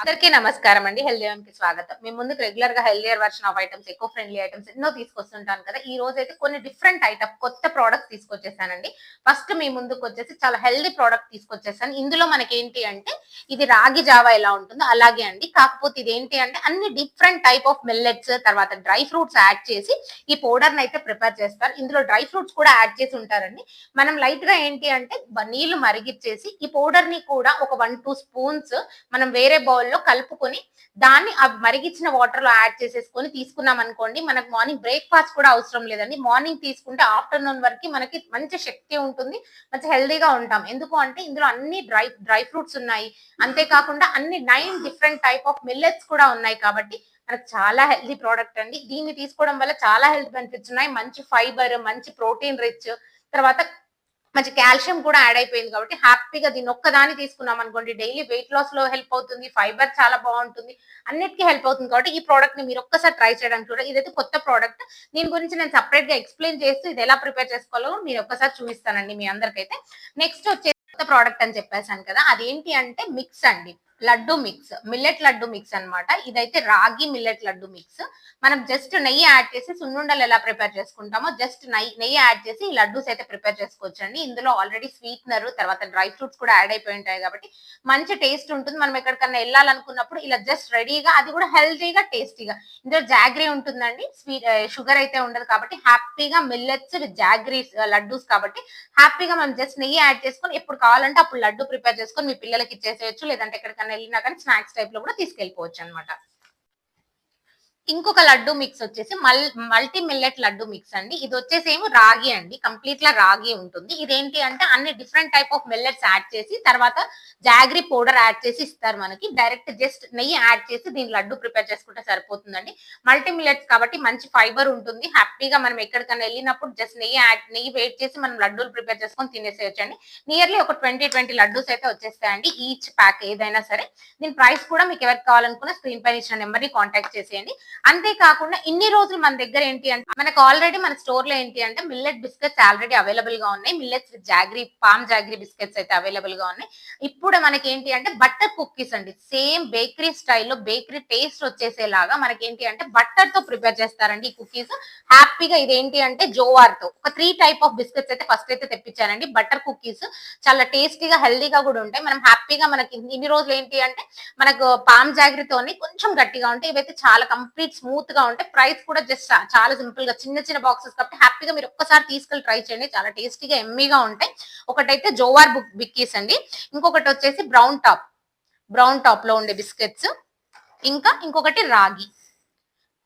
అందరికీ నమస్కారం అండి. హెల్దీ కి స్వాగతం. మేము ముందుకు రెగ్యులర్గా హెల్దియర్ వర్షన్ ఆఫ్ ఐటమ్స్ ఎక్కువ ఫ్రెండ్లీ ఐటమ్స్ ఎన్నో తీసుకొస్తుంటాను కదా. ఈ రోజు అయితే కొన్ని డిఫరెంట్ ఐటమ్ కొత్త ప్రోడక్ట్స్ తీసుకొచ్చేసానండి. ఫస్ట్ మీ ముందుకు వచ్చేసి చాలా హెల్దీ ప్రోడక్ట్ తీసుకొచ్చేసాను. ఇందులో మనకి ఏంటి అంటే ఇది రాగి జావా ఎలా ఉంటుందో అలాగే అండి. కాకపోతే ఇది ఏంటి అంటే అన్ని డిఫరెంట్ టైప్ ఆఫ్ మిల్లెట్స్ తర్వాత డ్రై ఫ్రూట్స్ యాడ్ చేసి ఈ పౌడర్ అయితే ప్రిపేర్ చేస్తారు. ఇందులో డ్రై ఫ్రూట్స్ కూడా యాడ్ చేసి ఉంటారండి. మనం లైట్గా ఏంటి అంటే నీళ్ళు మరిగిచ్చేసి ఈ పౌడర్ని కూడా ఒక వన్ టూ స్పూన్స్ మనం వేరే బౌల్ వాటర్లో కలుపుకొని దాన్ని ఆ మరిగించిన వాటర్లో యాడ్ చేసేసుకొని తీసుకున్నాం అనుకోండి మనకు మార్నింగ్ బ్రేక్ఫాస్ట్ కూడా అవసరం లేదండి. మార్నింగ్ తీసుకుంటే ఆఫ్టర్నూన్ వరకు మనకి మంచి శక్తి ఉంటుంది మంచి హెల్దీగా ఉంటాం. ఎందుకు అంటే ఇందులో అన్ని డ్రై డ్రై ఫ్రూట్స్ ఉన్నాయి. అంతేకాకుండా అన్ని nine different type of millets కూడా ఉన్నాయి కాబట్టి మనకు చాలా హెల్దీ ప్రోడక్ట్ అండి. దీన్ని తీసుకోవడం వల్ల చాలా హెల్త్ బెనిఫిట్స్ ఉన్నాయి. మంచి ఫైబర్ మంచి ప్రోటీన్ రిచ్ తర్వాత మంచి కాల్షియం కూడా యాడ్ అయిపోయింది కాబట్టి హ్యాపీగా దీని ఒక్కదాన్ని తీసుకున్నాం అనుకోండి. డైలీ వెయిట్ లాస్లో హెల్ప్ అవుతుంది ఫైబర్ చాలా బాగుంటుంది అన్నిటికీ హెల్ప్ అవుతుంది కాబట్టి ఈ ప్రోడక్ట్ని మీరు ఒక్కసారి ట్రై చేయడానికి కూడా ఇదైతే కొత్త ప్రోడక్ట్ దీని గురించి నేను సపరేట్గా ఎక్స్ప్లెయిన్ చేస్తూ ఇది ఎలా ప్రిపేర్ చేసుకోవాలో మీరు ఒక్కసారి చూపిస్తానండి మీ అందరికైతే. నెక్స్ట్ వచ్చే కొత్త ప్రోడక్ట్ అని చెప్పేసాను కదా అదేంటి అంటే మిక్స్ అండి. Laddu mix millet laddu mix అన్నమాట. ఇదైతే రాగి మిల్లెట్ లడ్డు మిక్స్. మనం జస్ట్ నెయ్యి యాడ్ చేసి సున్నుండలు ఎలా ప్రిపేర్ చేసుకుంటామో జస్ట్ నెయ్యి నెయ్యి యాడ్ చేసి ఈ లడ్డూస్ అయితే ప్రిపేర్ చేసుకోవచ్చు అండి ఇందులో ఆల్రెడీ స్వీట్నర్ తర్వాత డ్రై ఫ్రూట్స్ కూడా యాడ్ అయిపోయి ఉంటాయి కాబట్టి మంచి టేస్ట్ ఉంటుంది. మనం ఎక్కడికన్నా వెళ్ళాలనుకున్నప్పుడు ఇలా జస్ట్ రెడీగా అది కూడా హెల్తీగా టేస్టీగా ఇందులో జాగ్రీ ఉంటుందండి. స్వీట్ షుగర్ అయితే ఉండదు కాబట్టి హ్యాపీగా మిల్లెట్స్ విత్ జాగ్రీ లడ్డూస్ కాబట్టి హ్యాపీగా మనం జస్ట్ నెయ్యి యాడ్ చేసుకొని ఎప్పుడు కావాలంటే అప్పుడు లడ్డు ప్రిపేర్ చేసుకొని మీ పిల్లలకి ఇచ్చేసేయచ్చు. లేదంటే ఎక్కడికైనా వెళ్ళినా కానీ స్నాక్స్ టైప్లో కూడా తీసుకెళ్ళిపోవచ్చు అనమాట ఇంకొక లడ్డు మిక్స్ వచ్చేసి మల్ మల్టీ మిల్లెట్ లడ్డు మిక్స్ అండి. ఇది వచ్చేసి ఏమో రాగి అండి. కంప్లీట్ లా రాగి ఉంటుంది. ఇదేంటి అంటే అన్ని different type of millets add చేసి తర్వాత జాగ్రీ పౌడర్ యాడ్ చేసి ఇస్తారు మనకి. డైరెక్ట్ జస్ట్ నెయ్యి యాడ్ చేసి దీని లడ్డు ప్రిపేర్ చేసుకుంటే సరిపోతుందండి. మల్టీ మిల్లెట్స్ కాబట్టి మంచి ఫైబర్ ఉంటుంది. హ్యాపీగా మనం ఎక్కడికైనా వెళ్ళినప్పుడు జస్ట్ నెయ్యి యాడ్ నెయ్యి వెయిట్ చేసి మనం లడ్డూలు ప్రిపేర్ చేసుకొని తినేసేయచ్చండి. నియర్లీ ఒక ట్వంటీ ట్వంటీ లడ్డూస్ అయితే వచ్చేస్తాయండి. ఈచ్ ప్యాక్ ఏదైనా సరే. దీని ప్రైస్ కూడా మీకు ఎవరికి కావాలనుకున్న స్క్రీన్ పైన ఇచ్చిన నెంబర్ని కాంటాక్ట్ చేసేయండి. అంతేకాకుండా ఇన్ని రోజులు మన దగ్గర ఏంటి అంటే మనకు ఆల్రెడీ మన స్టోర్లో ఏంటి అంటే మిల్లెట్ బిస్కెట్స్ ఆల్రెడీ అవైలబుల్గా ఉన్నాయి. Millets with jaggery palm jaggery biscuits అయితే అవైలబుల్గా ఉన్నాయి. ఇప్పుడు మనకి ఏంటి అంటే బట్టర్ కుక్కీస్ అండి. సేమ్ బేకరీ స్టైల్లో బేకరీ టేస్ట్ వచ్చేసేలాగా మనకి ఏంటి అంటే బట్టర్తో ప్రిపేర్ చేస్తారండి ఈ కుకీస్ హ్యాపీగా ఇదేంటి అంటే జోవార్తో. ఒక త్రీ టైప్ ఆఫ్ బిస్కెట్స్ అయితే ఫస్ట్ అయితే తెప్పించానండి బట్టర్ కుకీస్ చాలా టేస్టీగా హెల్దీగా కూడా ఉంటాయి. మనం హ్యాపీగా మనకి ఇన్ని రోజులు ఏంటి అంటే మనకు పామ్ జాగ్రత్తోని కొంచెం గట్టిగా ఉంటాయి ఇవైతే చాలా కంప్లీట్ స్మూత్గా ఉంటాయి ప్రైస్ కూడా జస్ట్ చాలా సింపుల్గా చిన్న చిన్న బాక్సెస్ కాబట్టి హ్యాపీగా మీరు ఒక్కసారి తీసుకెళ్ళి ట్రై చేయండి. చాలా టేస్టీగా ఎమ్మీగా ఉంటాయి. ఒకటైతే జోవార్ బుక్ బిక్కీస్ అండి. ఇంకొకటి వచ్చేసి బ్రౌన్ టాప్. బ్రౌన్ టాప్లో ఉండే బిస్కెట్స్. ఇంకా ఇంకొకటి రాగి.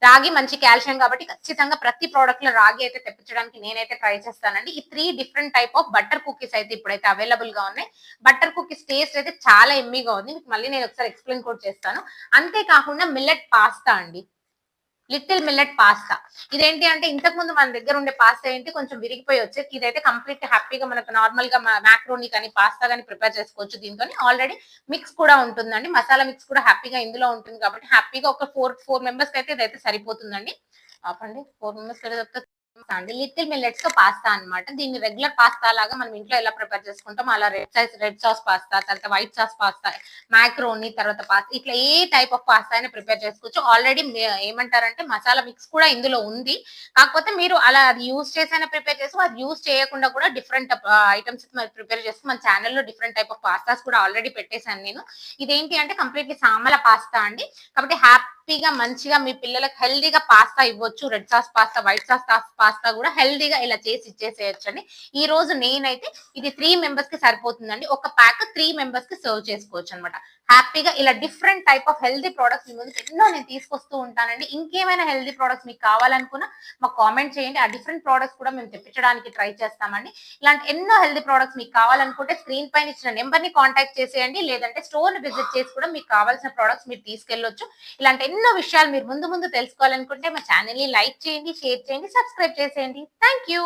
రాగి మంచి కాల్షియం కాబట్టి ఖచ్చితంగా ప్రతి ప్రోడక్ట్లో రాగి అయితే తెప్పించడానికి నేనైతే ట్రై చేస్తానండి. ఈ three different type of butter cookies అయితే ఇప్పుడైతే అవైలబుల్గా ఉన్నాయి. బటర్ కుకీస్ టేస్ట్ అయితే చాలా ఎమ్మీగా ఉంది. మీకు మళ్ళీ నేను ఒకసారి ఎక్స్ప్లెయిన్ కూడా చేస్తాను. అంతేకాకుండా మిల్లెట్ పాస్తా అండి. Little millet pasta. ఇదేంటి అంటే ఇంతకు ముందు మన దగ్గర ఉండే పాస్తా ఏంటి? కొంచెం విరిగిపోయి వచ్చేది. ఇదైతే కంప్లీట్ హ్యాపీగా మనకు నార్మల్గా మ్యాక్రోని కానీ పాస్తా కానీ ప్రిపేర్ చేసుకోవచ్చు దీంతో ఆల్రెడీ మిక్స్ కూడా ఉంటుందండి. మసాలా మిక్స్ కూడా హ్యాపీగా ఇందులో ఉంటుంది కాబట్టి హ్యాపీగా ఒక ఫోర్ ఫోర్ మెంబర్స్కి అయితే ఇదైతే సరిపోతుందండి. ఆపండి. ఫోర్ మెంబర్స్ చెప్తే అండి లిటిల్ మిల్లెట్స్తో పాస్తా అన్నమాట. దీన్ని రెగ్యులర్ పాస్తా లాగా మనం ఇంట్లో ఎలా ప్రిపేర్ చేసుకుంటాం అలా red size red sauce pasta తర్వాత వైట్ సాస్ పాస్తా మ్యాక్రోని తర్వాత పాస్తా ఇట్లా ఏ టైప్ ఆఫ్ పాస్తా అయినా ప్రిపేర్ చేసుకోవచ్చు. ఆల్రెడీ ఏమంటారంటే మసాలా మిక్స్ కూడా ఇందులో ఉంది. కాకపోతే మీరు అలా అది యూస్ చేసైనా ప్రిపేర్ చేసుకో అది యూస్ చేయకుండా కూడా డిఫరెంట్ ఐటమ్స్ ప్రిపేర్ చేస్తూ మన ఛానల్లో డిఫరెంట్ టైప్ ఆఫ్ పాస్తాస్ కూడా ఆల్రెడీ పెట్టేశాను నేను. ఇదేంటి అంటే కంప్లీట్లీ సామల పాస్తా అండి. కాబట్టి హ్యాపీ హ్యాపీగా మంచిగా మీ పిల్లలకు హెల్దీగా పాస్తా ఇవ్వచ్చు. Red sauce pasta white sauce pasta కూడా హెల్దీగా ఇలా చేసి ఇచ్చేసేయచ్చు అండి ఈ రోజు నేనైతే ఇది త్రీ మెంబర్స్కి సరిపోతుందండి. ఒక ప్యాక్ త్రీ మెంబర్స్కి సర్వ్ చేసుకోవచ్చు అనమాట హ్యాపీగా ఇలా different type of healthy products మీ ముందుకు ఎన్నో నేను తీసుకొస్తూ ఉంటానండి. ఇంకేమైనా హెల్దీ ప్రోడక్ట్స్ మీకు కావాలనుకున్నా మాకు కామెంట్ చేయండి. ఆ డిఫరెంట్ ప్రోడక్ట్స్ కూడా మేము తెప్పించడానికి ట్రై చేస్తామండి. ఇలాంటి ఎన్నో హెల్దీ ప్రోడక్ట్స్ మీకు కావాలనుకుంటే స్క్రీన్ పైన ఇచ్చిన నెంబర్ని కాంటాక్ట్ చేసేయండి. లేదంటే స్టోర్ని విజిట్ చేసి కూడా మీకు కావాల్సిన ప్రోడక్ట్స్ మీరు తీసుకెళ్ళొచ్చు. ఇలాంటి ఎన్నో విషయాలు మీరు ముందు ముందు తెలుసుకోవాలనుకుంటే మా ఛానల్ని లైక్ చేయండి షేర్ చేయండి సబ్స్క్రైబ్ చేసేయండి. Thank you